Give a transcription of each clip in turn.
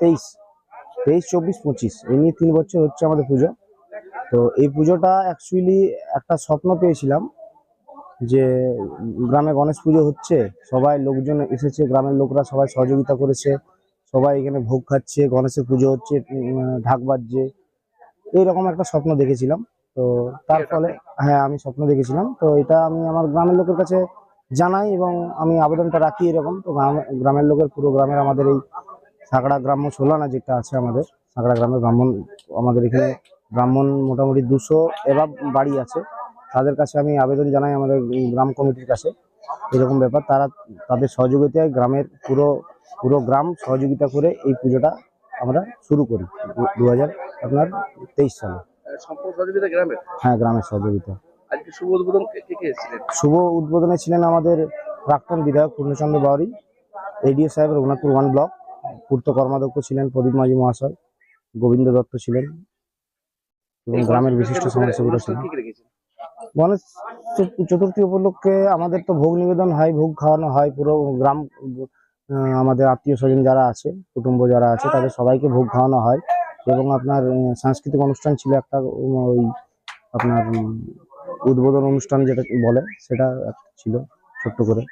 তেইশ তেইশ চব্বিশ পঁচিশ। এই নিয়ে তিন বছর হচ্ছে আমাদের পুজো। তো এই পুজোটা অ্যাকচুয়ালি একটা স্বপ্ন পেয়েছিলাম যে গ্রামে গণেশ পুজো হচ্ছে সবাই লোকজন এসেছে গ্রামের লোকরা সবাই সহযোগিতা করেছে সবাই এখানে ভোগ খাচ্ছে গণেশের পুজো হচ্ছে ঢাক বাজছে। এইরকম একটা স্বপ্ন দেখেছিলাম। তো তার ফলে হ্যাঁ আমি স্বপ্ন দেখেছিলাম। তো এটা আমি আমার গ্রামের লোকের কাছে জানাই এবং আমি আবেদনটা রাখি এরকম। তো গ্রামে- গ্রামের লোকের পুরো গ্রামের আমাদের এই সাঁকড়া গ্রাম্য সোলানা যেটা আছে আমাদের সাঁকড়া গ্রামের ব্রাহ্মণ আমাদের এখানে ব্রাহ্মণ মোটামুটি দুশো এবার বাড়ি আছে। তাদের কাছে আমি আবেদন জানাই আমাদের গ্রাম কমিটির কাছে। এরকম ব্যাপার তারা তাদের সহযোগিতায় গ্রামের পুরো পুরো গ্রাম সহযোগিতা করে এই পুজোটা আমরা শুরু করি দু হাজার আপনার তেইশ সালে। হ্যাঁ গ্রামের সহযোগিতা। শুভ উদ্বোধনে ছিলেন আমাদের প্রাক্তন বিধায়ক পূর্ণচন্দ্র বাউরি এডিও সাহেব রঘুনাথপুর ওয়ান ব্লক। পূর্ত কর্মাধ্যক্ষ ছিলেন প্রদীপ মাঝি মহাশয় গোবিন্দ দত্ত ছিলেন এবং গ্রামের বিশিষ্ট সমাজসেবীরা ছিলেন। গণেশ চতুর্থী উপলক্ষে আমাদের তো ভোগ নিবেদন হয় ভোগ খাওয়ানো হয় পুরো গ্রাম আমাদের আত্মীয় স্বজন যারা আছে কুটুম্ব যারা আছে তাদের সবাইকে ভোগ খাওয়ানো হয় এবং আপনার সাংস্কৃতিক অনুষ্ঠান ছিল একটা ওই আপনার উদ্বোধন অনুষ্ঠান যেটা বলে সেটা একটা ছিল ছোট্ট করে।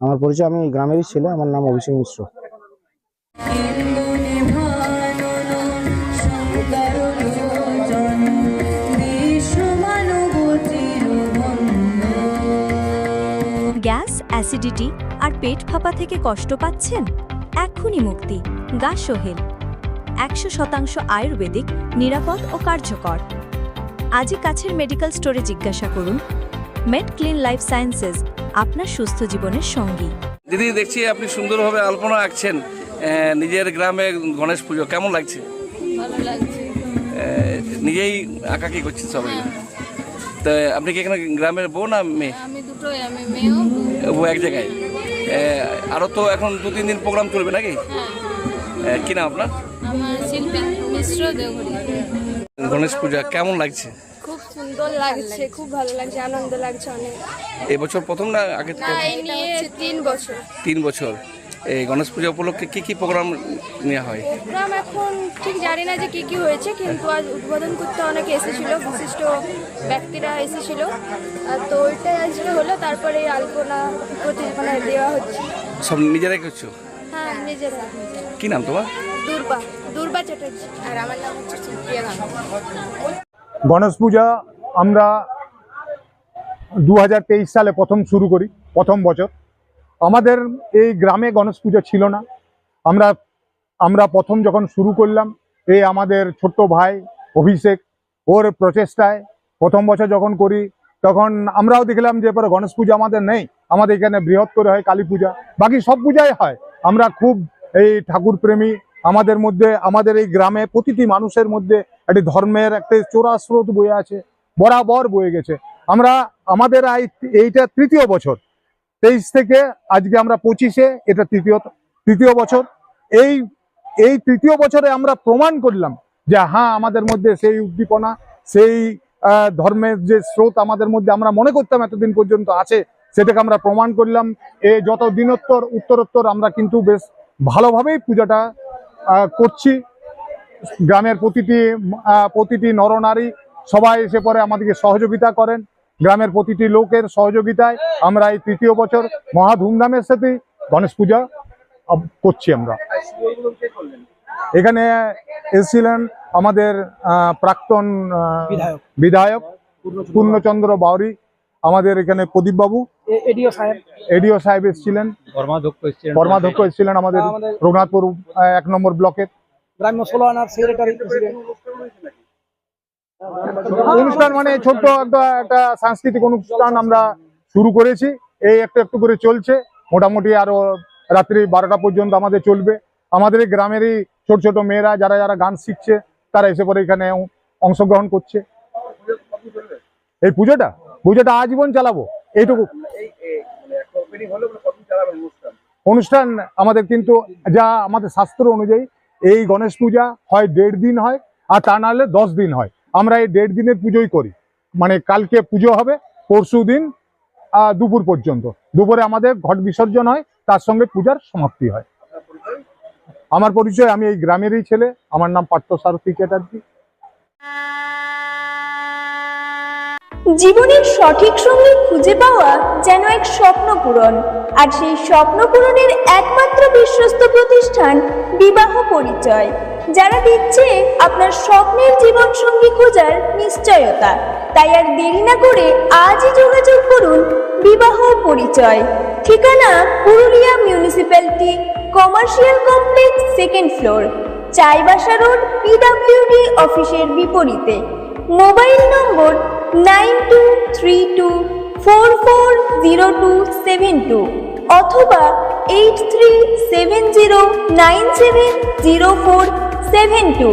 আমার পরিচয়, আমি গ্রামেরই ছেলে, আমার নাম অভিষেক মিশ্র। গ্যাস, অ্যাসিডিটি আর পেট ফাঁপা থেকে কষ্ট পাচ্ছেন? এক্ষুনি মুক্তি গা সোহেল একশো শতাংশ আয়ুর্বেদিক, নিরাপদ ও কার্যকর। আজই কাছের মেডিকেল স্টোরে জিজ্ঞাসা করুন। মেড ক্লিন লাইফ সায়েন্সেস আপনার সুস্থ জীবনের সঙ্গী। দিদি দেখছি আপনি সুন্দরভাবে আলপনা আঁকছেন নিজের গ্রামে গণেশ পুজো কেমন লাগছে? ভালো লাগছে। আহ, নিজেই আঁকাকি করছেন সবাই। তো আপনি কি এখানে গ্রামের বউ না মেয়ে? আমি দুটোই আমি মেয়েও বউ। এক জায়গায়। আহ, আরও তো এখন দু তিন দিন প্রোগ্রাম চলবে নাকি? হ্যাঁ। কি নাম আপনার? আমার শিল্পী মিশ্র দেওঘরি গণেশ পূজা কেমন লাগছে? সুন্দর লাগছে খুব ভালো লাগছে আনন্দ লাগছে অনেক। এই বছর প্রথম না আগে না এই নিয়ে তিন বছর। তিন বছর। এই গণেশ পূজা উপলক্ষে কি কি প্রোগ্রাম নেওয়া হয়? প্রোগ্রাম এখন ঠিক জানি না যে কি কি হয়েছে কিন্তু আজ উদ্বোধন করতে অনেকে এসেছিল বিশিষ্ট ব্যক্তিরা এসেছিল। আর তো ওইটাই আজকে হলো তারপরে এই আলপনা প্রতি মানে দেওয়া হচ্ছে। সব নিজেরাই করছ? হ্যাঁ নিজেরা। কি নাম তোমার? দুর্বা দুর্বা চ্যাটার্জি। আর আমার নাম হচ্ছে সুপ্রিয়া গণেশ পূজা আমরা দু হাজার তেইশ সালে প্রথম শুরু করি, প্রথম বছর। আমাদের এই গ্রামে গণেশ পূজা ছিল না। আমরা আমরা প্রথম যখন শুরু করলাম এই আমাদের ছোট্ট ভাই অভিষেক, ওর প্রচেষ্টায় প্রথম বছর যখন করি, তখন আমরাও দেখলাম যে পরে গণেশ পূজা আমাদের নেই। আমাদের এখানে বৃহৎ করে হয় কালী পূজা। বাকি সব পূজাই হয়। আমরা খুব এই ঠাকুর প্রেমী আমাদের মধ্যে, আমাদের এই গ্রামে প্রতিটি মানুষের মধ্যে একটি ধর্মের একটা চোরা স্রোত বয়ে আছে। বরাবর বয়ে গেছে। আমরা, আমাদের এই- এইটা তৃতীয় বছর। তেইশ থেকে আজকে আমরা পঁচিশে, এটা তৃতীয় তৃতীয় বছর। এই এই তৃতীয় বছরে আমরা প্রমাণ করলাম যে হ্যাঁ আমাদের মধ্যে সেই উদ্দীপনা, সেই ধর্মের যে স্রোত আমাদের মধ্যে আমরা মনে করতাম এতদিন পর্যন্ত আছে, সেটাকে আমরা প্রমাণ করলাম। এ যত দিনোত্তর, উত্তরোত্তর আমরা কিন্তু বেশ ভালোভাবেই পূজাটা করছি। গ্রামের প্রতিটি প্রতিটি নরনারী সবাই এসে পরে আমাদেরকে সহযোগিতা করেন। গ্রামের প্রতিটি লোকের সহযোগিতায় আমরা এই তৃতীয় বছর মহা ধুমধামের সাথে গণেশ পূজা করছি আমরা। এখানে এসেছিলেন আমাদের আহ, প্রাক্তন আহ, বিধায়ক। পূর্ণচন্দ্র বাউরি আমাদের এখানে প্রদীপ বাবু এডিও সাহেব। এডিও সাহেব এসেছিলেন। কর্মাধ্যক্ষ এসেছিলেন। আমাদের আমাদের রঘুনাথপুর এক নম্বর ব্লকের। গ্রাম্য ষোলো আনার সেক্রেটারি প্রেসিডেন্ট অনুষ্ঠান মানে ছোট্ট একটা একটা সাংস্কৃতিক অনুষ্ঠান আমরা শুরু করেছি। এই একটু একটু করে চলছে। মোটামুটি আরও রাত্রি বারোটা পর্যন্ত আমাদের চলবে। আমাদের এই গ্রামেরই ছোট ছোট মেয়েরা, যারা যারা গান শিখছে, তারা এসে পরে এখানে অংশগ্রহণ করছে। এই পুজোটা? পুজোটা আজীবন চালাবো। এইটুকু। অনুষ্ঠান আমাদের কিন্তু যা আমাদের শাস্ত্র অনুযায়ী এই গণেশ পূজা হয় দেড় দিন হয়, আর তা নাহলে দশ দিন হয়। আমরা এই দেড় দিনের পুজোই করি। মানে কালকে পুজো হবে, পরশু দিন দুপুর পর্যন্ত। দুপুরে আমাদের ঘট বিসর্জন হয়, তার সঙ্গে পূজার সমাপ্তি হয়। আমার পরিচয়, আমি এই গ্রামেরই ছেলে। আমার নাম পার্থ সারথী চ্যাটার্জি। জীবনের সঠিক সঙ্গী খুঁজে পাওয়া যেন এক স্বপ্ন পূরণ। আর সেই স্বপ্ন পূরণের একমাত্র বিশ্বস্ত প্রতিষ্ঠান বিবাহ পরিচয়। যারা দিচ্ছে আপনার স্বপ্নের জীবন সঙ্গী খোঁজার নিশ্চয়তা, তাই আর দেরি না করে আজই যোগাযোগ করুন বিবাহ পরিচয়। ঠিকানা Purulia municipality commercial complex second floor, Chaibasa road, PWD অফিসের বিপরীতে। Mobile number nine two three two four four zero two seven two অথবা eight three seven zero nine seven zero four seven two.